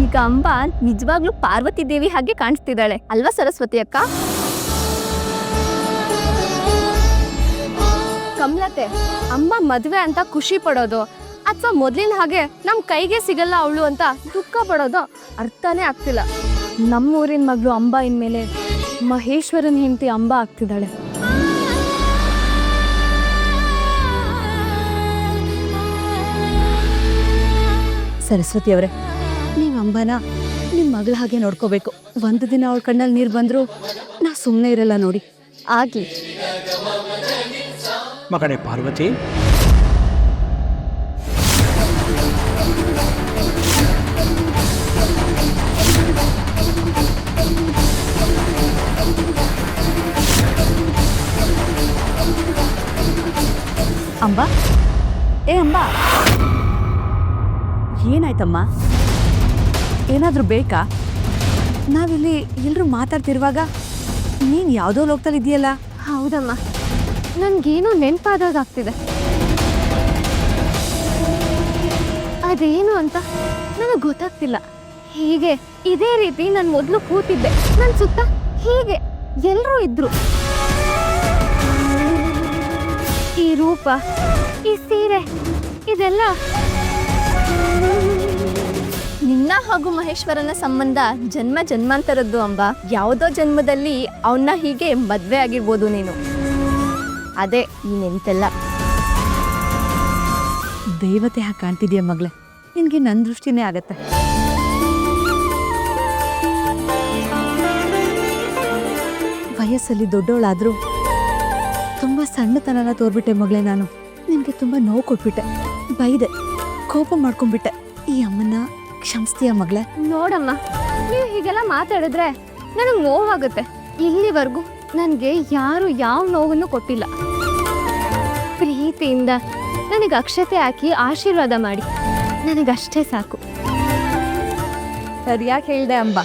ಈಗ ಅಂಬ ನಿಜವಾಗ್ಲೂ ಪಾರ್ವತಿ ದೇವಿ ಹಾಗೆ ಕಾಣಿಸ್ತಿದ್ದಾಳೆ. ಅಲ್ವಾ ಸರಸ್ವತಿ ಅಕ್ಕ? ಕಮಲತೆ ಅಮ್ಮ ಮದ್ವೆ ಅಂತ ಖುಷಿ ಪಡೋದು ಅಥವಾ ಮೊದ್ಲಿನ ಹಾಗೆ ನಮ್ ಕೈಗೆ ಸಿಗಲ್ಲ ಅವಳು ಅಂತ ದುಃಖ ಪಡೋದು ಅರ್ಥನೇ ಆಗ್ತಿಲ್ಲ. ನಮ್ಮೂರಿನ ಮಗಳು ಅಂಬ ಇನ್ಮೇಲೆ ಮಹೇಶ್ವರನ ಹೆಂಡತಿ ಅಂಬ ಆಗ್ತಿದ್ದಾಳೆ. ಸರಸ್ವತಿ ಅವರೇ ಅಂಬನ ನಿಮ್ಮ ಮಗಳ ಹಾಗೆ ನೋಡ್ಕೋಬೇಕು. ಒಂದು ದಿನ ಅವಳ ಕಣ್ಣಲ್ಲಿ ನೀರು ಬಂದರೂ ನಾ ಸುಮ್ಮನೆ ಇರಲ್ಲ ನೋಡಿ. ಆಗಲಿ. ಮಗಳೇ ಪಾರ್ವತಿ. ಅಂಬಾ? ಏ ಅಂಬಾ. ಏನಾಯ್ತಮ್ಮ? ಏನಾದರೂ ಬೇಕಾ? ನಾವಿಲ್ಲಿ ಎಲ್ಲರೂ ಮಾತಾಡ್ತಿರುವಾಗ ನೀನು ಯಾವುದೋ ಲೋಕದಲ್ಲಿ ಇದೆಯಲ್ಲ ಹೌದಮ್ಮ. ನನಗೇನೋ ನೆನಪಾದಾಗ್ತಿದೆ. ಅದೇನು ಅಂತ ನನಗೆ ಗೊತ್ತಾಗ್ತಿಲ್ಲ. ಹೀಗೆ ಇದೇ ರೀತಿ ನಾನು ಮೊದಲು ಕೂತಿದ್ದೆ. ನನ್ನ ಸುತ್ತ ಹೀಗೆ ಎಲ್ಲರೂ ಇದ್ರು. ಈ ರೂಪ, ಈ ಸೀರೆ, ಇದೆಲ್ಲ ನಿನ್ನ ಹಾಗೂ ಮಹೇಶ್ವರನ ಸಂಬಂಧ ಜನ್ಮ ಜನ್ಮಾಂತರದ್ದು ಅಂಬ. ಯಾವುದೋ ಜನ್ಮದಲ್ಲಿ ಅವನ್ನ ಹೀಗೆ ಮದ್ವೆ ಆಗಿರ್ಬೋದು ನೀನು. ಅದೇ ಈ ನೆನ್ಪೆಲ್ಲ ದೇವತೆ ಹಾಗೆ ಕಾಣ್ತಿದ್ಯಾ ಮಗಳೇ? ನಿನಗೆ ನನ್ನ ದೃಷ್ಟಿನೇ ಆಗತ್ತೆ. ವಯಸ್ಸಲ್ಲಿ ದೊಡ್ಡವಳಾದರೂ ತುಂಬ ಸಣ್ಣತನನ ತೋರ್ಬಿಟ್ಟೆ ಮಗಳೇ ನಾನು. ನಿನಗೆ ತುಂಬ ನೋವು ಕೊಟ್ಬಿಟ್ಟೆ. ಬೈದೆ, ಕೋಪ ಮಾಡ್ಕೊಂಡ್ಬಿಟ್ಟೆ. ಈ ಅಮ್ಮನ ಕ್ಷಮಿಸ್ತೀಯ ಮಗಳೇ? ನೋಡಮ್ಮ ನೀವು ಹೀಗೆಲ್ಲ ಮಾತಾಡಿದ್ರೆ ನನಗೆ ನೋವಾಗುತ್ತೆ. ಇಲ್ಲಿವರೆಗೂ ನನಗೆ ಯಾರು ಯಾವ ನೋವನ್ನು ಕೊಟ್ಟಿಲ್ಲ. ಪ್ರೀತಿಯಿಂದ ನನಗೆ ಅಕ್ಷತೆ ಹಾಕಿ ಆಶೀರ್ವಾದ ಮಾಡಿ. ನನಗಷ್ಟೇ ಸಾಕು. ಸರಿಯಾಗಿ ಹೇಳಿದೆ ಅಂಬ?